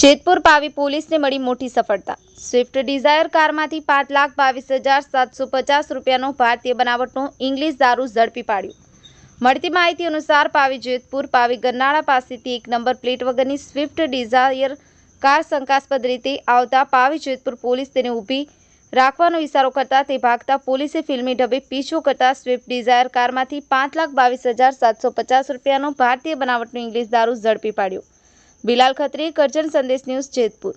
જેતપુર પાવી પોલીસને મળી મોટી સફળતા. સ્વિફ્ટ ડિઝાયર કારમાંથી પાંચ લાખ બાવીસ હજાર સાતસો પચાસ રૂપિયાનો ભારતીય બનાવટનો ઇંગ્લિશ દારૂ ઝડપી પાડ્યું. મળતી માહિતી અનુસાર પાવી જેતપુર, પાવી ગરનાળા પાસેથી એક નંબર પ્લેટ વગરની સ્વિફ્ટ ડિઝાયર કાર શંકાસ્પદ રીતે આવતા પાવી જેતપુર પોલીસ તેને ઊભી રાખવાનો ઇશારો કરતા તે ભાગતા પોલીસે ફિલ્મી ઢબે પીછો કરતા સ્વિફ્ટ ડિઝાયર કારમાંથી પાંચ લાખ બાવીસ હજાર સાતસો પચાસ રૂપિયાનો ભારતીય બનાવટનો ઇંગ્લિશ દારૂ ઝડપી પાડ્યો. બિલાલ ખત્રી કરજણ સંદેશ ન્યૂઝ જેતપુર.